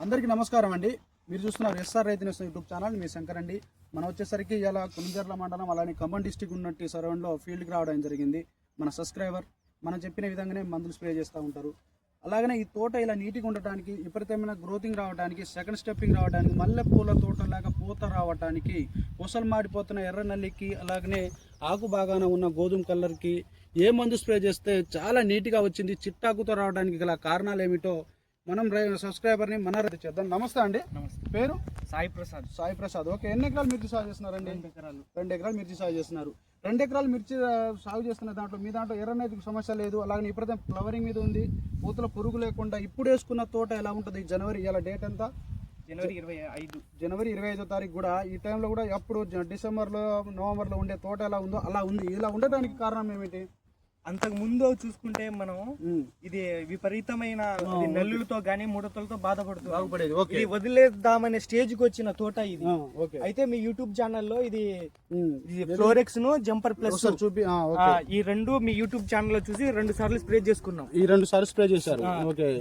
అందరికీ నమస్కారం అండి. మీరు చూస్తున్నారు ఎస్ఆర్ రైతు న్యూస్ యూట్యూబ్ ఛానల్ మీ శంకర్ అండి. మనం వచ్చేసరికి ఇలా కునిజర్ల మండలం అలానే ఖమ్మం డిస్టిక్ ఉన్నట్టు సరౌండ్లో ఫీల్డ్కి రావడం జరిగింది. మన సబ్స్క్రైబర్ మనం చెప్పిన విధంగానే మందులు స్ప్రే చేస్తూ ఉంటారు. అలాగనే ఈ తోట ఇలా నీట్గా ఉండటానికి విపరీతమైన గ్రోతింగ్ రావడానికి సెకండ్ స్టెప్పింగ్ రావడానికి మల్లె పూల తోటలాగా పూత రావడానికి పూసలు మాడిపోతున్న ఎర్ర నల్లికి అలాగనే ఆకు బాగాన ఉన్న గోధుమ కలర్కి ఏ మందు స్ప్రే చేస్తే చాలా నీట్గా వచ్చింది చిట్టాకుతో రావడానికి గల కారణాలు ఏమిటో మనం సబ్స్క్రైబర్ని మన రైతు చేద్దాం. నమస్తే అండి. నమస్తే. పేరు? సాయి ప్రసాద్. సాయి ప్రసాద్. ఓకే ఎన్ని ఎకరాలు మిర్చి సాగు చేస్తున్నారండి? రెండు ఎకరాలు. రెండు ఎకరాలు మిర్చి సాగు చేస్తున్నారు. రెండు ఎకరాలు మిర్చి సాగు చేస్తున్న దాంట్లో మీ దాంట్లో ఎర్రనేతికి సమస్య లేదు. అలాగే ఇప్పుడైతే ఫ్లవరింగ్ మీద ఉంది. పూతల పురుగు లేకుండా ఇప్పుడు వేసుకున్న తోట ఎలా ఉంటుంది? జనవరి ఇలా డేట్ ఎంత? జనవరి ఇరవై ఐదు. జనవరి ఇరవై ఐదో తారీఖు కూడా ఈ టైంలో కూడా ఎప్పుడు డిసెంబర్లో నవంబర్లో ఉండే తోట ఎలా ఉందో అలా ఉంది. ఇలా ఉండడానికి కారణం ఏమిటి? అంతకు ముందు చూసుకుంటే మనం ఇది విపరీతమైన నల్లులతో గానీ ముడతలతో బాధపడుతుంది. బాగుపడేది. ఓకే. ఇది వదిలేద్దామనే స్టేజ్కి వచ్చిన తోట ఇది. అయితే మీ యూట్యూబ్ ఛానల్లో ఇది ఫ్లోరెక్స్ను జంపర్ ప్లస్ చూపి ఈ రెండు మీ యూట్యూబ్ ఛానల్లో చూసి రెండు సార్లు స్ప్రే చేసుకున్నాం. ఈ రెండు సార్లు స్ప్రే చేశారు.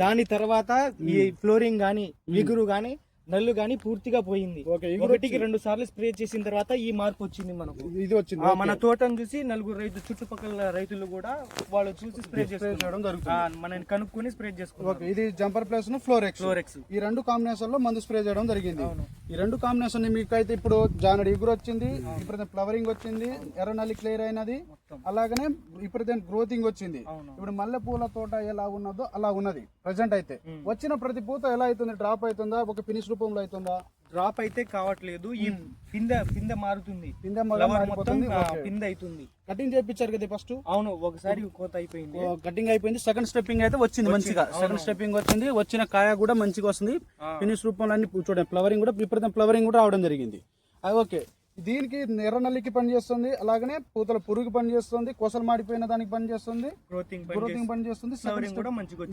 దాని తర్వాత ఈ ఫ్లోరింగ్ గానీ విగురు గానీ నల్లు గానీ పూర్తిగా పోయింది. ఇగురు ఒకటికి రెండు సార్లు స్ప్రే చేసిన తర్వాత ఈ మార్పు వచ్చింది మనకు. ఇది వచ్చింది మన తోటను చూసి నలుగురు రైతు చుట్టుపక్కల రైతులు కూడా వాళ్ళు చూసి స్ప్రే చేయడం జరుగుతుంది. మనని కనుక్కొని స్ప్రే ఓకే ఇది జంపర్ ప్లేస్ ఫ్లోరెక్స్. ఫ్లోరెక్స్. ఈ రెండు కాంబినేషన్లో మందు స్ప్రే చేయడం జరిగింది. ఈ రెండు కాంబినేషన్ మీకు అయితే ఇప్పుడు జానడి ఎగురు వచ్చింది ఇప్పుడు ఫ్లవరింగ్ వచ్చింది ఎర్రనల్లి క్లియర్ అయినది. అలాగనే ఇప్పుడు గ్రోతింగ్ వచ్చింది. ఇప్పుడు మల్లె పూల తోట ఎలా ఉన్నదో అలా ఉన్నది ప్రజెంట్ అయితే. వచ్చిన ప్రతి పూత ఎలా అవుతుంది? డ్రాప్ అవుతుందా? ఒక ఫినిష్ రూపంలో అవుతుందా? డ్రాప్ అయితే కావట్లేదు. ఈ పిందె పిందె మారుతుంది. పిందె మొత్తం ఆ, పిందె అవుతుంది. కటింగ్ చేయించారు కదా ఫస్ట్ అవును ఒకసారి కోత అయిపోయింది. కటింగ్ అయిపోయింది. సెకండ్ స్టెప్పింగ్ అయితే వచ్చింది మంచిగా. సెకండ్ స్టెప్పింగ్ వచ్చింది. వచ్చిన కాయ కూడా మంచిగా వస్తుంది. ఫినిష్ రూపంలో అన్ని చూడండి ఫ్లవరింగ్ కూడా విపరీతం ఫ్లవరింగ్ కూడా రావడం జరిగింది. ఓకే దీనికి ఎర్ర నల్లికి పనిచేస్తుంది అలాగనే పూతల పురుగు పనిచేస్తుంది కొసలు మాడిపోయిన దానికి పనిచేస్తుంది గ్రోతింగ్ పనిచేస్తుంది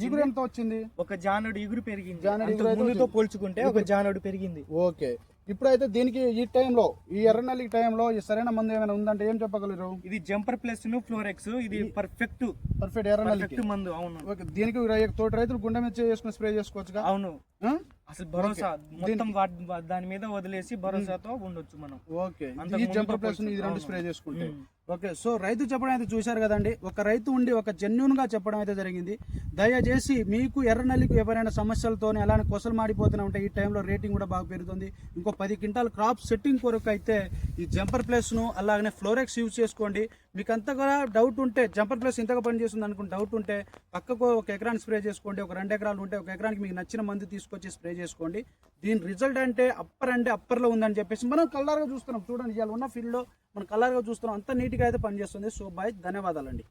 జిగురు ఎంత వచ్చింది? ఒక జానుడు ఇగురు పెరిగింది. జానుడు ఇగురు పోల్చుకుంటే ఒక జానుడు పెరిగింది. ఓకే. ఇప్పుడైతే దీనికి ఈ టైంలో ఈ ఎర్ర నల్లి టైంలో ఈ సరైన మందు ఏమైనా ఉందంటే ఏం చెప్పగలరు? ఇది జంపర్ ప్లస్ను ఫ్లోరెక్స్ ఇది పర్ఫెక్ట్ పర్ఫెక్ట్ ఎర్ర నల్లికి. పర్ఫెక్ట్ మందు అవును. ఓకే దీనికి తోటి రైతులు గుండె మీద చేసుకుని స్ప్రే చేసుకోవచ్చుగా? అవును? అసలు భరోసా మొత్తం దాని మీద వదిలేసి భరోసాతో ఉండొచ్చు మనం ఓకే జంపర్ ప్లస్ ఇది రెండు. స్ప్రే చేసుకుంటే. ఓకే సో రైతు చెప్పడం అయితే చూశారు కదండి. ఒక రైతు ఉండి ఒక జెన్యున్గా చెప్పడం అయితే జరిగింది. దయచేసి మీకు ఎర్రనల్లికి ఎవరైనా సమస్యలతోనే అలానే కొసలు మాడిపోతూనే ఉంటే ఈ టైంలో రేటింగ్ కూడా బాగా పెరుగుతుంది. ఇంకో పది క్వింటాల్ క్రాప్ సెట్టింగ్ కొరకు అయితే ఈ జంపర్ ప్లేస్ను అలాగనే ఫ్లోరెక్స్ యూజ్ చేసుకోండి. మీకు అంతగా డౌట్ ఉంటే జంపర్ ప్లేస్ ఇంతగా పనిచేస్తుంది అనుకుని డౌట్ ఉంటే పక్కకు ఒక ఎకరాన్ని స్ప్రే చేసుకోండి. ఒక రెండు ఎకరాలు ఉంటే ఒక ఎకరానికి మీకు నచ్చిన మందు తీసుకొచ్చి స్ప్రే చేసుకోండి. దీని రిజల్ట్ అంటే అప్పర్ అంటే అప్పర్లో ఉందని చెప్పేసి మనం కలర్గా చూస్తున్నాం. చూడండి ఇవాళ ఉన్న ఫీల్డ్లో మనం కలర్గా చూస్తున్నాం. అంత నీట్గా అయితే పనిచేస్తుంది. So bye. ధన్యవాదాలండి.